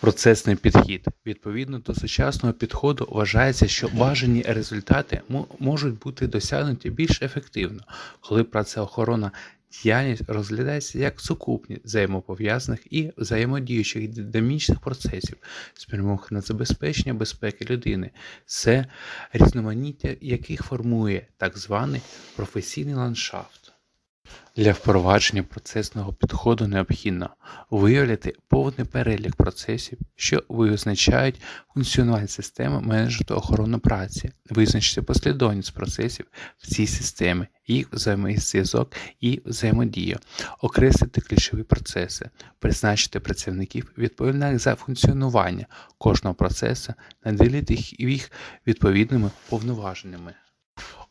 Процесний підхід. Відповідно до сучасного підходу вважається, що бажані результати можуть бути досягнуті більш ефективно, коли працеохоронна діяльність розглядається як сукупність взаємопов'язаних і взаємодіючих динамічних процесів, спрямованих на забезпечення безпеки людини, це різноманіття яких формує так званий професійний ландшафт. Для впровадження процесного підходу необхідно виявити повний перелік процесів, що визначають функціонування системи менеджменту охорони праці, визначити послідовність процесів в цій системі, їх взаємозв'язок і взаємодію, окреслити ключові процеси, призначити працівників відповідальних за функціонування кожного процесу, наділити їх відповідними повноваженнями.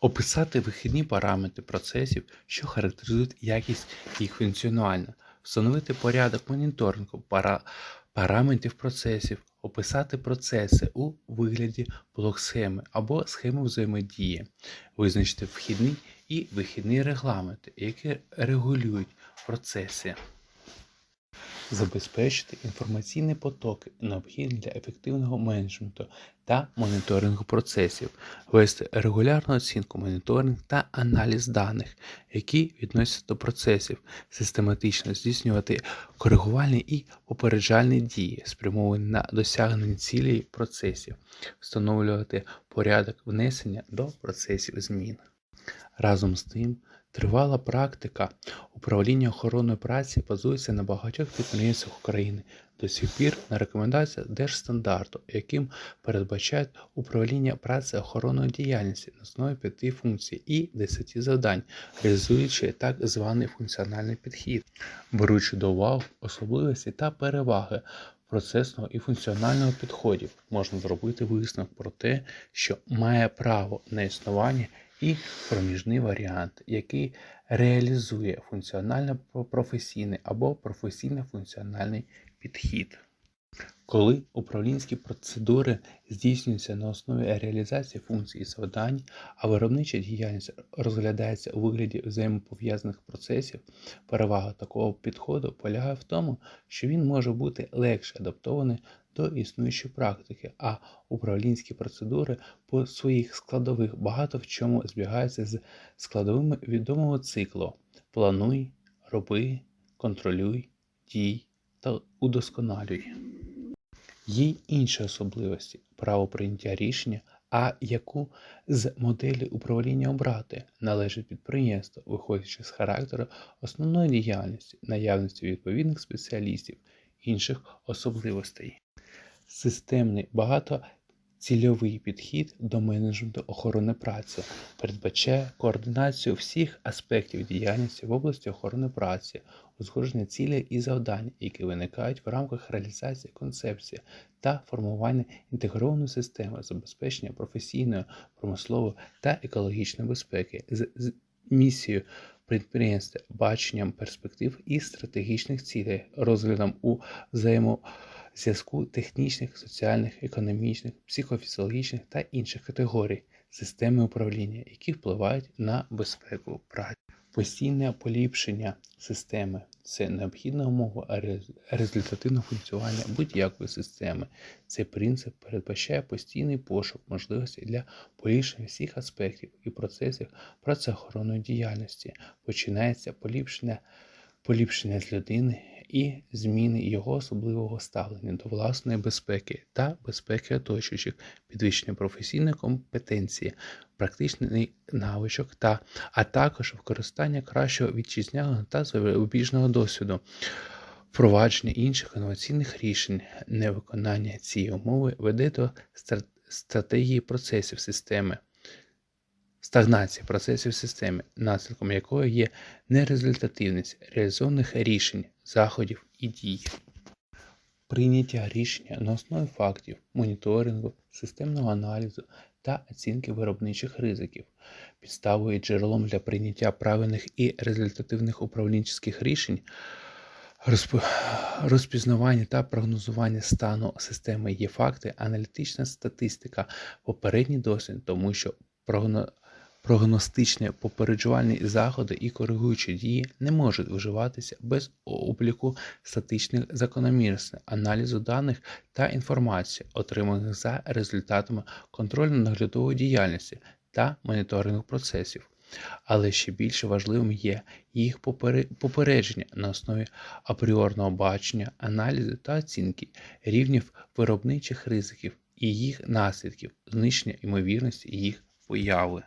Описати вихідні параметри процесів, що характеризують якість їх функціонування, встановити порядок моніторингу пара... параметрів процесів, описати процеси у вигляді блок-схеми або схеми взаємодії, визначити вхідні і вихідні регламенти, які регулюють процеси. Забезпечити інформаційні потоки, необхідні для ефективного менеджменту та моніторингу процесів, вести регулярну оцінку, моніторинг та аналіз даних, які відносяться до процесів, систематично здійснювати коригувальні і попереджальні дії, спрямовані на досягнення цілей процесів, встановлювати порядок внесення до процесів змін. Разом з тим, тривала практика управління охороною праці базується на багатьох підприємствах України. До сих пір на рекомендаціях Держстандарту, яким передбачають управління праці охоронної діяльності на основі п'яти функцій і десяти завдань, реалізуючи так званий функціональний підхід, беручи до уваги особливості та переваги процесного і функціонального підходів, можна зробити висновок про те, що має право на існування і проміжний варіант, який реалізує функціонально-професійний або професійно-функціональний підхід. Коли управлінські процедури здійснюються на основі реалізації функцій завдань, а виробнича діяльність розглядається у вигляді взаємопов'язаних процесів, перевага такого підходу полягає в тому, що він може бути легше адаптований до існуючої практики, а управлінські процедури по своїх складових багато в чому збігаються з складовими відомого циклу плануй, роби, контролюй, дій та удосконалюй. Є інші особливості право прийняття рішення, а яку з моделі управління обрати належить підприємство, виходячи з характеру основної діяльності, наявності відповідних спеціалістів, інших особливостей. Системний багатоцільовий підхід до менеджменту охорони праці. Передбачає координацію всіх аспектів діяльності в області охорони праці, узгодження цілей і завдань, які виникають в рамках реалізації концепції та формування інтегрованої системи забезпечення професійної, промислової та екологічної безпеки з, місією підприємства, баченням перспектив і стратегічних цілей, розглядом у взаємозв'язку технічних, соціальних, економічних, психофізіологічних та інших категорій системи управління, які впливають на безпеку праці. Постійне поліпшення системи це необхідна умова ре- результативного функціонування будь-якої системи. Цей принцип передбачає постійний пошук можливостей для поліпшення всіх аспектів і процесів працеохоронної діяльності. Починається поліпшення, поліпшення з людини і зміни його особливого ставлення до власної безпеки та безпеки оточуючих, підвищення професійної компетенції, практичний навичок та а також використання кращого вітчизняного та зарубіжного досвіду, впровадження інших інноваційних рішень, невиконання цієї умови веде до стратегії процесів системи. Стагнації процесів в системі, наслідком якої є нерезультативність реалізованих рішень, заходів і дій. Прийняття рішення на основі фактів, моніторингу, системного аналізу та оцінки виробничих ризиків, підставою і джерелом для прийняття правильних і результативних управлінських рішень, розп- розпізнавання та прогнозування стану системи є факти, аналітична статистика, попередній досвід, тому що прогно- Прогностичні попереджувальні заходи і коригуючі дії не можуть вживатися без обліку статичних закономірностей, аналізу даних та інформації, отриманих за результатами контрольно-наглядової діяльності та моніторингу процесів. Але ще більше важливим є їх попередження на основі апріорного бачення, аналізу та оцінки рівнів виробничих ризиків і їх наслідків, знищення ймовірності їх появи.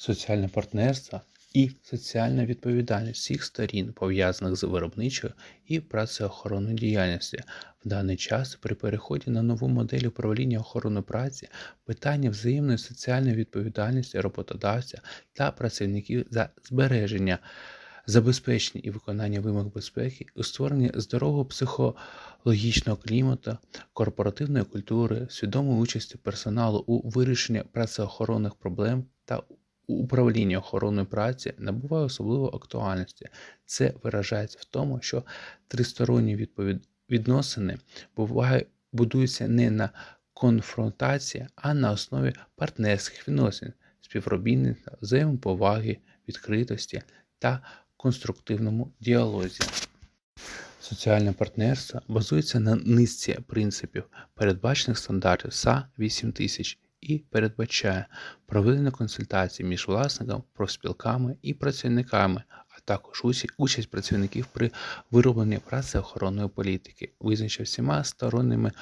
Соціальне партнерство і соціальна відповідальність всіх сторін, пов'язаних з виробничою і працеохоронною діяльністю. В даний час при переході на нову модель управління охорони праці питання взаємної соціальної відповідальності роботодавця та працівників за збереження, забезпечення і виконання вимог безпеки у створенні здорового психологічного клімату, корпоративної культури, свідомої участі персоналу у вирішенні працеохоронних проблем та у управлінні охороною праці набуває особливої актуальності. Це виражається в тому, що тристоронні відповід... відносини буває... будуються не на конфронтації, а на основі партнерських відносин, співробітництва, взаємоповаги, відкритості та конструктивному діалозі. Соціальне партнерство базується на низці принципів, передбачених стандартів СА 8000 і передбачає проведення консультацій між власником, профспілками і працівниками, а також участь працівників при виробленні працеохоронної політики, визначив всіма сторонніми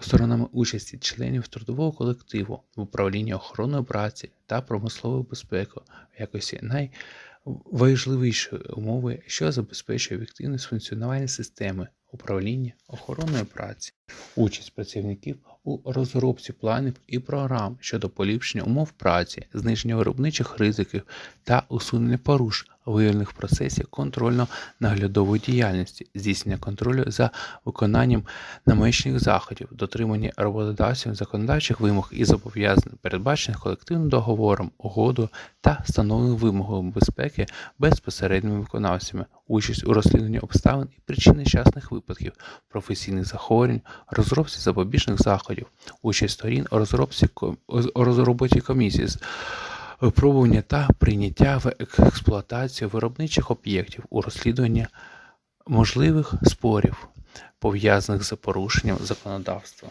сторонами участі членів трудового колективу в управлінні охороною праці та промисловою безпекою в якості найважливішої умови, що забезпечує ефективність функціонування системи управління охороною праці. Участь працівників у розробці планів і програм щодо поліпшення умов праці, зниження виробничих ризиків та усунення порушень виявлених в процесі контрольно-наглядової діяльності, здійснення контролю за виконанням намечених заходів, дотримання роботодавців законодавчих вимог і зобов'язань, передбачених колективним договором, угодою та встановлених вимогами безпеки безпосередніми виконавцями, участь у розслідуванні обставин і причин нещасних випадків, професійних захворювань, розробці запобіжних заходів, участь сторін у розробці у розроботі комісії випробування та прийняття в експлуатацію виробничих об'єктів у розслідуванні можливих спорів, пов'язаних з порушенням законодавства.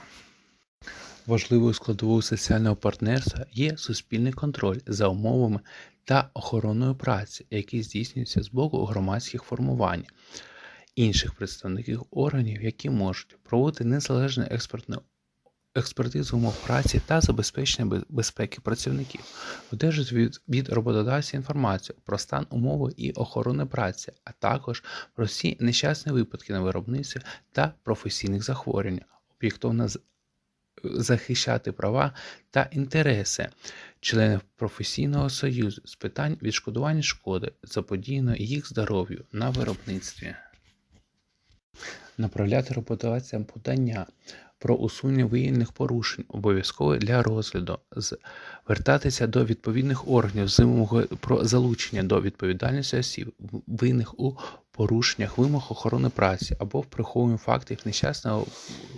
Важливою складовою соціального партнерства є суспільний контроль за умовами та охороною праці, який здійснюється з боку громадських формувань, інших представників органів, які можуть проводити незалежну експертну експертизу умов праці та забезпечення безпеки працівників, одержать від, від роботодавця інформацію про стан умови і охорони праці, а також про всі нещасні випадки на виробництві та професійних захворювань, об'єктивно захищати права та інтереси членів професійного союзу з питань відшкодування шкоди, заподіяної їх здоров'ю на виробництві. Направляти роботодавцям подання про усунення виявлених порушень обов'язково для розгляду, звертатися до відповідних органів з про залучення до відповідальності осіб, винних у порушеннях вимог охорони праці або в приховуванні фактів нещасного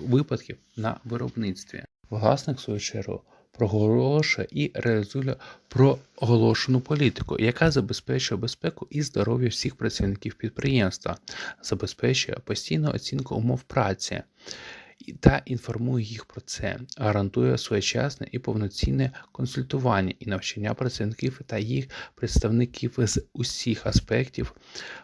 випадків на виробництві. Власник, в свою чергу, проголошує і реалізує проголошену політику, яка забезпечує безпеку і здоров'я всіх працівників підприємства, забезпечує постійну оцінку умов праці та інформує їх про це, гарантує своєчасне і повноцінне консультування і навчання працівників та їх представників з усіх аспектів,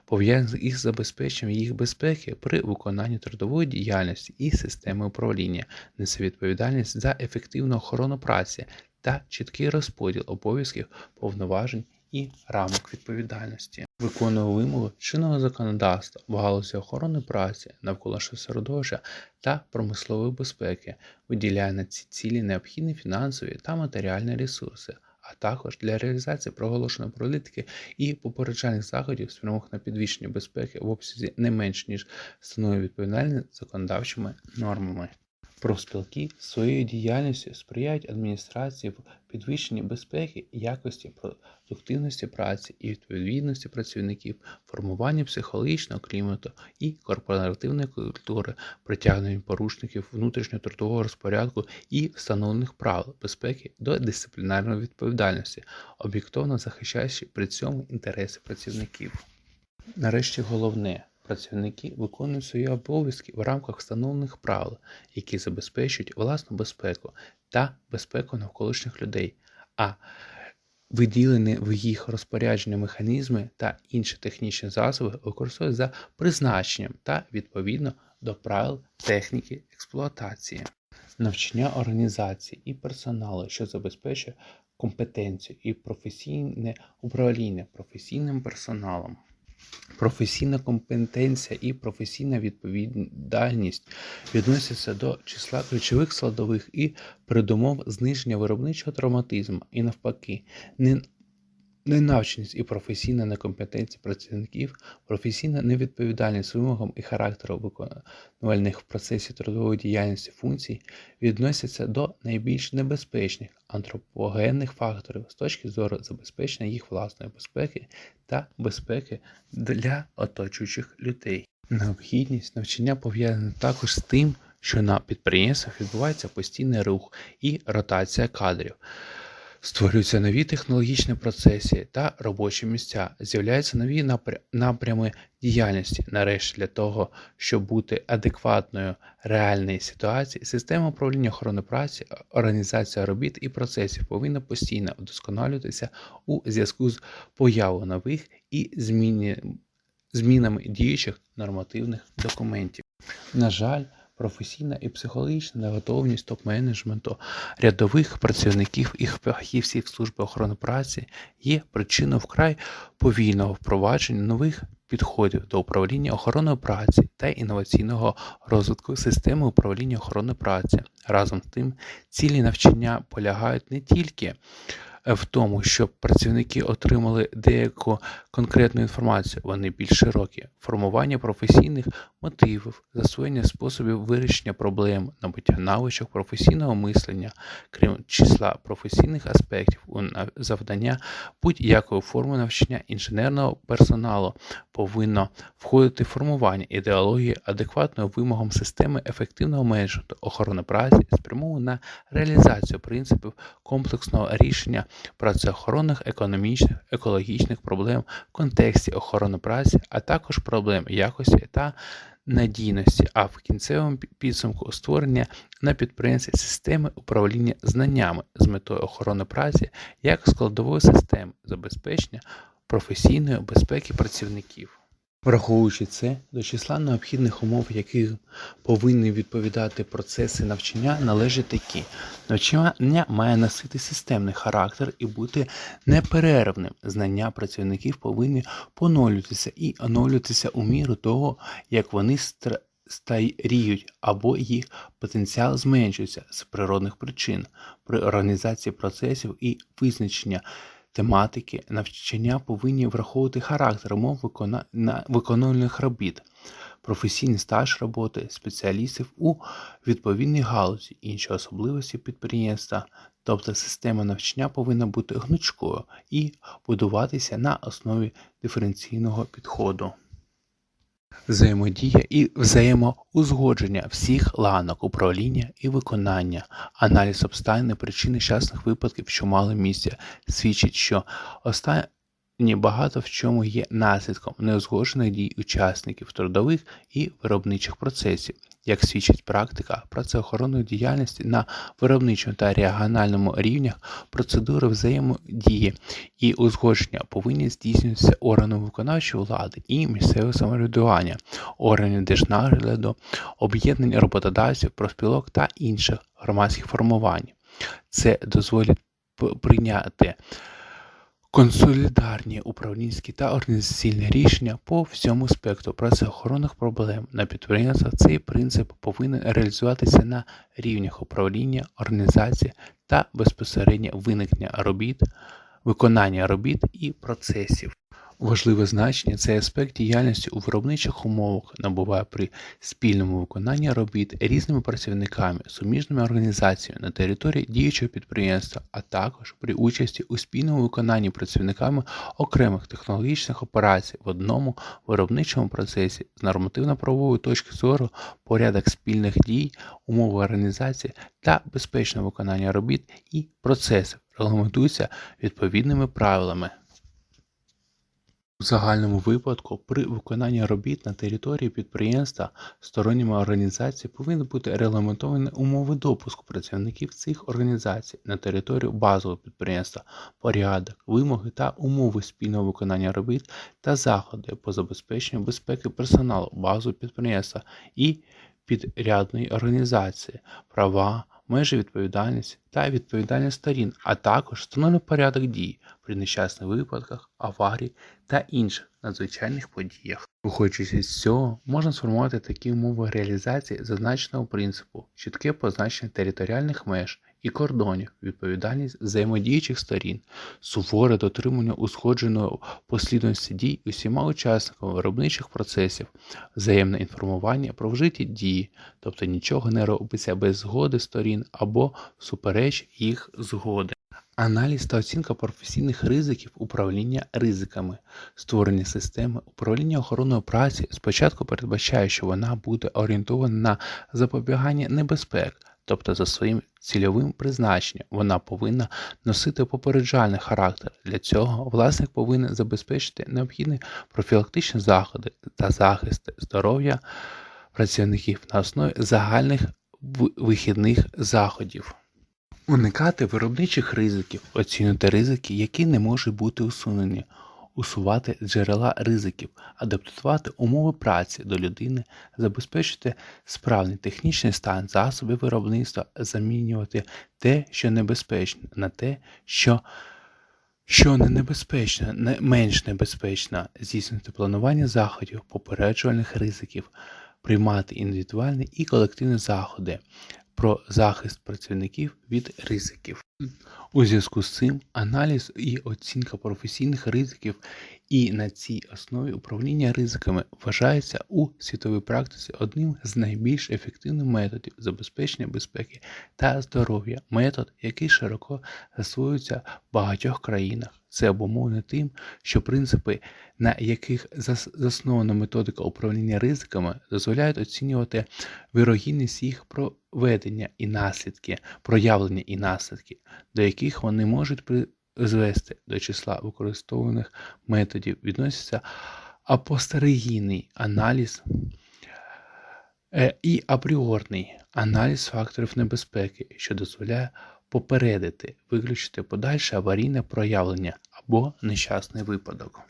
пов'язаних із забезпеченням їх безпеки при виконанні трудової діяльності і системи управління, несе відповідальність за ефективну охорону праці та чіткий розподіл обов'язків, повноважень і рамок відповідальності. Виконує вимоги чинного законодавства в галузі охорони праці, навколишнього середовища та промислової безпеки, виділяє на ці цілі необхідні фінансові та матеріальні ресурси, а також для реалізації проголошеної політики і попереджальних заходів, спрямованих на підвищення безпеки в обсязі не менш ніж встановлює відповідальність законодавчими нормами. Профспілки своєю діяльністю сприяють адміністрації в підвищенні безпеки, якості, продуктивності праці і відповідності працівників, формуванні психологічного клімату і корпоративної культури, притягненню порушників внутрішньо-трудового розпорядку і встановлених правил безпеки до дисциплінарної відповідальності, об'єктивно захищаючи при цьому інтереси працівників. Нарешті головне. Працівники виконують свої обов'язки в рамках встановлених правил, які забезпечують власну безпеку та безпеку навколишніх людей, а виділені в їх розпорядження механізми та інші технічні засоби використовують за призначенням та відповідно до правил техніки експлуатації, навчання організації і персоналу, що забезпечує компетенцію і професійне управління професійним персоналом. Професійна компетенція і професійна відповідальність відносяться до числа ключових складових і передумов зниження виробничого травматизму. І навпаки, Ненавченість і професійна некомпетенція працівників, професійна невідповідальність вимогам і характеру виконувальних в процесі трудової діяльності функцій відносяться до найбільш небезпечних антропогенних факторів з точки зору забезпечення їх власної безпеки та безпеки для оточуючих людей. Необхідність навчання пов'язана також з тим, що на підприємствах відбувається постійний рух і ротація кадрів. Створюються нові технологічні процеси та робочі місця, з'являються нові напрями діяльності. Нарешті, для того, щоб бути адекватною реальної ситуації, система управління охорони праці, організація робіт і процесів повинна постійно вдосконалюватися у зв'язку з появою нових і змінами діючих нормативних документів. На жаль, професійна і психологічна неготовність топ-менеджменту, рядових працівників і фахівців служби охорони праці є причиною вкрай повільного впровадження нових підходів до управління охороною праці та інноваційного розвитку системи управління охорони праці. Разом з тим, цілі навчання полягають не тільки в тому, щоб працівники отримали деяку конкретну інформацію, вони більш широкі, формування професійних мотивів, засвоєння способів вирішення проблем, набуття навичок професійного мислення, крім числа професійних аспектів у завдання будь-якої форми навчання інженерного персоналу повинно входити в формування ідеології адекватною вимогам системи ефективного менеджменту охорони праці, спрямованої на реалізацію принципів комплексного рішення працеохоронних, економічних, екологічних проблем в контексті охорони праці, а також проблем якості та надійності, а в кінцевому підсумку створення на підприємстві системи управління знаннями з метою охорони праці як складової системи забезпечення професійної безпеки працівників. Враховуючи це, до числа необхідних умов, яких повинні відповідати процеси навчання, належать такі. Навчання має носити системний характер і бути неперервним. Знання працівників повинні поновлюватися і оновлюватися у міру того, як вони старіють або їх потенціал зменшується з природних причин при організації процесів і визначення тематики навчання повинні враховувати характер умов викона... виконувальних робіт, професійний стаж роботи спеціалістів у відповідній галузі, інші особливості підприємства, тобто система навчання повинна бути гнучкою і будуватися на основі диференційного підходу. Взаємодія і взаємоузгодження всіх ланок управління і виконання, аналіз обставин і причин нещасних випадків, що мали місце, свідчить, що останні багато в чому є наслідком неузгоджених дій учасників трудових і виробничих процесів, як свідчить практика працеохоронної діяльності на виробничому та регіональному рівнях, процедури взаємодії і узгодження повинні здійснюватися органом виконавчої влади і місцевого самоврядування, органів держнагляду, об'єднань роботодавців, профспілок та інших громадських формувань. Це дозволить прийняти консолідарні управлінські та організаційні рішення по всьому спектру працеохоронних проблем на підприємствах. Цей принцип повинен реалізуватися на рівнях управління, організації та безпосередньо виникнення робіт, виконання робіт і процесів. Важливе значення цей аспект діяльності у виробничих умовах набуває при спільному виконанні робіт різними працівниками, суміжними організаціями на території діючого підприємства, а також при участі у спільному виконанні працівниками окремих технологічних операцій в одному виробничому процесі з нормативно-правової точки зору порядок спільних дій, умови організації та безпечне виконання робіт і процесів регламентуються відповідними правилами. Загальному випадку при виконанні робіт на території підприємства сторонніми організацій повинні бути регламентовані умови допуску працівників цих організацій на територію базового підприємства, порядок, вимоги та умови спільного виконання робіт та заходи по забезпеченню безпеки персоналу базового підприємства і підрядної організації, права, межі відповідальність та відповідальність сторін, а також встановлює порядок дій при нещасних випадках, аварії та інших надзвичайних подіях. Виходячи з цього, можна сформувати такі умови реалізації зазначеного принципу, чітке позначення територіальних меж і кордонів, відповідальність взаємодіючих сторін, суворе дотримання узгодженої послідовності дій усіма учасниками виробничих процесів, взаємне інформування про вжиті дії, тобто нічого не робиться без згоди сторін або всупереч їх згоди. Аналіз та оцінка професійних ризиків управління ризиками. Створення системи управління охороною праці спочатку передбачає, що вона буде орієнтована на запобігання небезпек, тобто за своїм цільовим призначенням вона повинна носити попереджальний характер. Для цього власник повинен забезпечити необхідні профілактичні заходи та захист здоров'я працівників на основі загальних вихідних заходів. Уникати виробничих ризиків, оцінювати ризики, які не можуть бути усунені, усувати джерела ризиків, адаптувати умови праці до людини, забезпечити справний технічний стан засобів виробництва, замінювати те, що небезпечне, на те, що що не небезпечно, не менш небезпечно, здійснювати планування заходів, попереджувальних ризиків, приймати індивідуальні і колективні заходи про захист працівників від ризиків. У зв'язку з цим аналіз і оцінка професійних ризиків. І на цій основі управління ризиками вважається у світовій практиці одним з найбільш ефективних методів забезпечення безпеки та здоров'я, метод, який широко засвоюється в багатьох країнах. Це обумовлено тим, що принципи, на яких зас- заснована методика управління ризиками, дозволяють оцінювати вирогідність їх проведення і наслідки, проявлення і наслідки, до яких вони можуть призвести до числа використовуваних методів відносяться апостеригійний аналіз е, і апріорний аналіз факторів небезпеки, що дозволяє попередити, виключити подальше аварійне проявлення або нещасний випадок.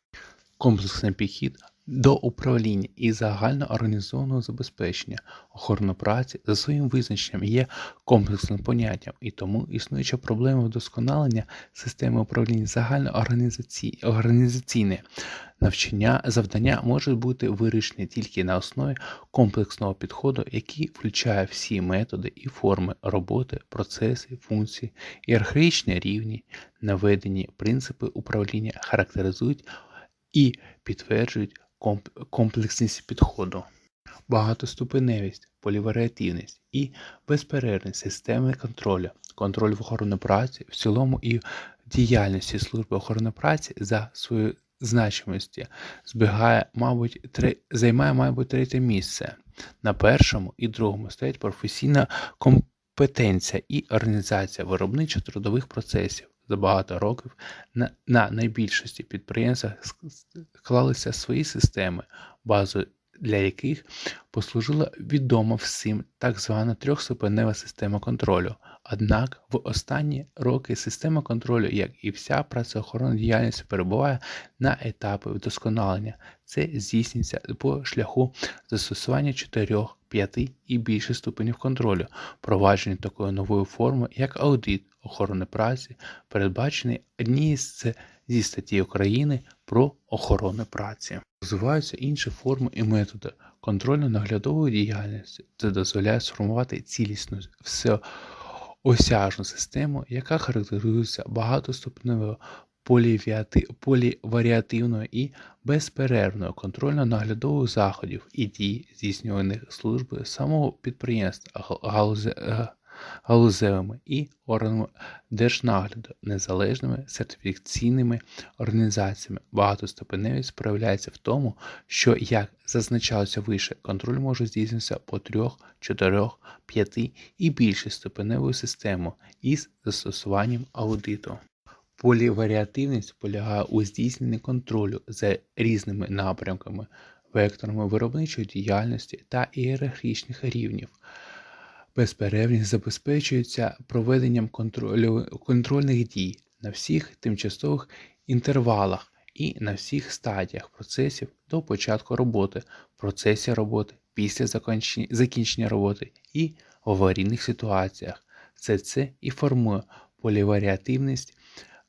Комплексний підхід до управління і загально організованого забезпечення охорони праці за своїм визначенням є комплексним поняттям, і тому існуюча проблема вдосконалення системи управління загально організаці- організаційне навчання завдання можуть бути вирішені тільки на основі комплексного підходу, який включає всі методи і форми роботи, процеси, функції, ієрархічні рівні, наведені принципи управління характеризують і підтверджують комплексність підходу. Багатоступеневість, поліваріативність і безперервність системи контролю, контроль в охорони праці в цілому і діяльності служби охорони праці за свою значимості збігає, мабуть, три, займає, мабуть, третє місце. На першому і другому стоять професійна компетенція і організація виробничо-трудових процесів. За багато років на, на найбільшості підприємствах склалися свої системи, базою для яких послужила відома всім так звана трьохступенева система контролю. Однак в останні роки система контролю, як і вся працеохоронна діяльність, перебуває на етапі вдосконалення. Це здійснюється по шляху застосування чотирьох, п'яти і більше ступенів контролю, провадження такої нової форми, як аудит охорони праці, передбачений однією зі статті України про охорону праці. Розвиваються інші форми і методи контрольно-наглядової діяльності. Це дозволяє сформувати цілісну всеосяжну систему, яка характеризується багатоступневою поліваріативного і безперервного контрольно-наглядових заходів і дій, здійснюваних службою самого підприємства га- галузе- е, галузевими і органами держнагляду, незалежними сертифікаційними організаціями. Багатоступеневість проявляється в тому, що, як зазначалося вище, контроль може здійснитися по трьох, чотирьох, п'яти і більше ступеневою систему із застосуванням аудиту. Поліваріативність полягає у здійсненні контролю за різними напрямками, векторами виробничої діяльності та ієрархічних рівнів. Безперервність забезпечується проведенням контролю, контрольних дій на всіх тимчасових інтервалах і на всіх стадіях процесів до початку роботи, процесі роботи, після закінчення роботи і в аварійних ситуаціях. Все це і формує поліваріативність,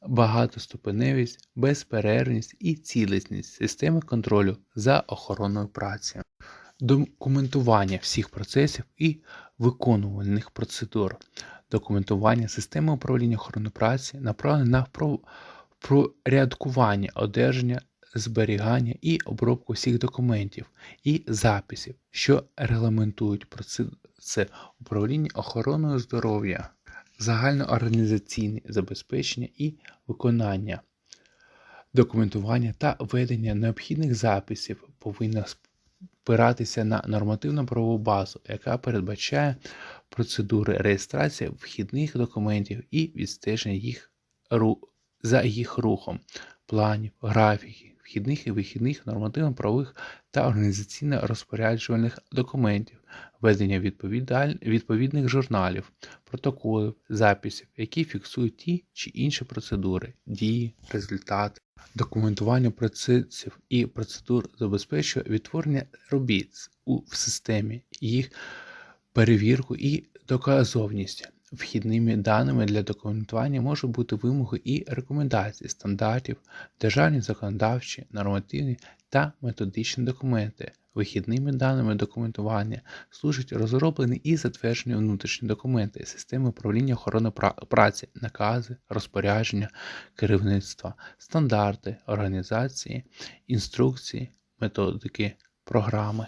багатоступеневість, безперервність і цілісність системи контролю за охороною праці. Документування всіх процесів і виконувальних процедур. Документування системи управління охорони праці направлене на впорядкування одержання, зберігання і обробку всіх документів і записів, що регламентують процеси управління охороною здоров'я, загальноорганізаційне забезпечення і виконання. Документування та ведення необхідних записів повинно спиратися на нормативно-правову базу, яка передбачає процедури реєстрації вхідних документів і відстеження їх ру- за їх рухом, планів, графіків, вхідних і вихідних нормативно-правових та організаційно-розпоряджувальних документів, ведення відповідних журналів, протоколів, записів, які фіксують ті чи інші процедури, дії, результати. Документування процесів і процедур забезпечує відтворення робіт у системі, їх перевірку і доказовність. Вхідними даними для документування можуть бути вимоги і рекомендації стандартів, державні законодавчі, нормативні та методичні документи. Вихідними даними документування служать розроблені і затверджені внутрішні документи системи управління охорони праці, накази, розпорядження, керівництва, стандарти, організації, інструкції, методики, програми.